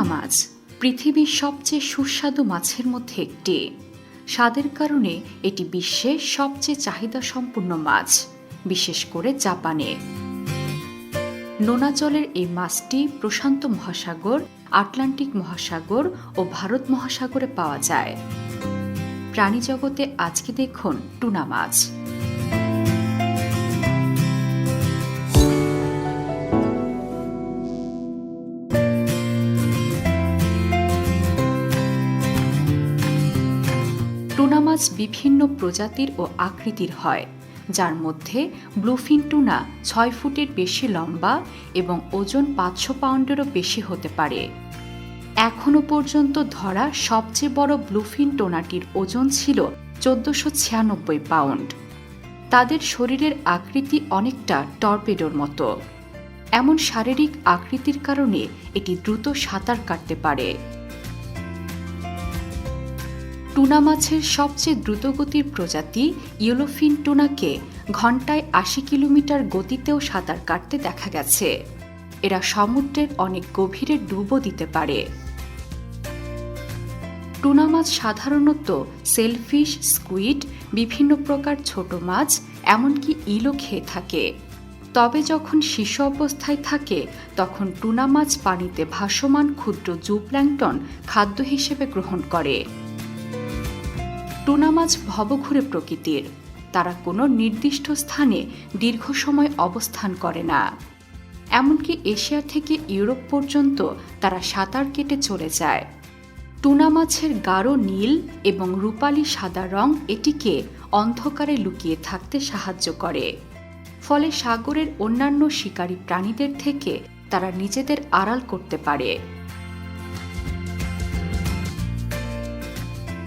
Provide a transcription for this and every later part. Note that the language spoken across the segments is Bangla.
টুনা মাছ পৃথিবীর সবচেয়ে সুস্বাদু মাছের মধ্যে একটি। স্বাদের কারণে এটি বিশ্বের সবচেয়ে চাহিদা সম্পূর্ণ মাছ, বিশেষ করে জাপানে। নোনা জলের এই মাছটি প্রশান্ত মহাসাগর, আটলান্টিক মহাসাগর ও ভারত মহাসাগরে পাওয়া যায়। প্রাণী জগতে আজকে দেখুন টুনা মাছ। টুনা মাছ বিভিন্ন প্রজাতির ও আকৃতির হয়, যার মধ্যে ব্লুফিন টুনা ছয় ফুটের বেশি লম্বা এবং ওজন পাঁচশো পাউন্ডেরও বেশি হতে পারে। এখনও পর্যন্ত ধরা সবচেয়ে বড় ব্লুফিন টোনাটির ওজন ছিল চোদ্দশো ছিয়ানব্বই পাউন্ড। তাদের শরীরের আকৃতি অনেকটা টর্পেডোর মতো। এমন শারীরিক আকৃতির কারণে এটি দ্রুত সাঁতার কাটতে পারে। টুনা মাছের সবচেয়ে দ্রুতগতির প্রজাতি ইয়েলোফিন টুনাকে ঘন্টায় আশি কিলোমিটার গতিতেও সাঁতার কাটতে দেখা গেছে। এরা সমুদ্রের অনেক গভীরে ডুবো দিতে পারে। টুনা মাছ সাধারণত সেলফিশ, স্কুইড, বিভিন্ন প্রকার ছোট মাছ, এমনকি ইলও খেয়ে থাকে। তবে যখন শিশু অবস্থায় থাকে, তখন টুনা মাছ পানিতে ভাসমান ক্ষুদ্র জুপ্ল্যাংটন খাদ্য হিসেবে গ্রহণ করে। টুনা মাছ ভবঘুরে প্রকৃতির। তারা কোনো নির্দিষ্ট স্থানে দীর্ঘ সময় অবস্থান করে না। এমনকি এশিয়া থেকে ইউরোপ পর্যন্ত তারা সাঁতার কেটে চলে যায়। টুনা মাছের গাঢ় নীল এবং রূপালি সাদা রং এটিকে অন্ধকারে লুকিয়ে থাকতে সাহায্য করে। ফলে সাগরের অন্যান্য শিকারী প্রাণীদের থেকে তারা নিজেদের আড়াল করতে পারে।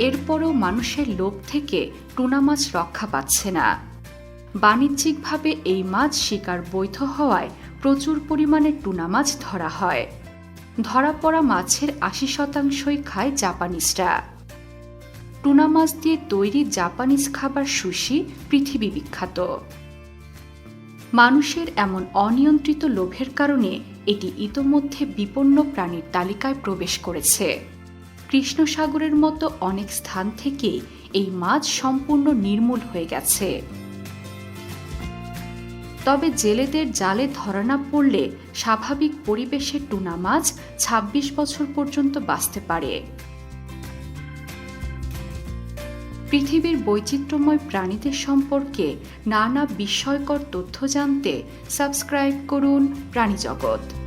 এরপরও মানুষের লোভ থেকে টুনা মাছ রক্ষা পাচ্ছে না। বাণিজ্যিকভাবে এই মাছ শিকার বৈধ হওয়ায় প্রচুর পরিমাণে টুনা মাছ ধরা হয়। ধরা পড়া মাছের আশি শতাংশই খায় জাপানিজরা। টুনা মাছ দিয়ে তৈরি জাপানিজ খাবার সুশি পৃথিবী বিখ্যাত। মানুষের এমন অনিয়ন্ত্রিত লোভের কারণে এটি ইতোমধ্যে বিপন্ন প্রাণীর তালিকায় প্রবেশ করেছে। কৃষ্ণ সাগরের মতো অনেক স্থান থেকে এই মাছ সম্পূর্ণ নির্মূল হয়ে গেছে। তবে জেলেদের জালে ধরা না পড়লে স্বাভাবিক পরিবেশে টুনা মাছ ২৬ বছর পর্যন্ত বাঁচতে পারে। পৃথিবীর বৈচিত্র্যময় প্রাণীদের সম্পর্কে নানা বিস্ময়কর তথ্য জানতে সাবস্ক্রাইব করুন প্রাণী জগৎ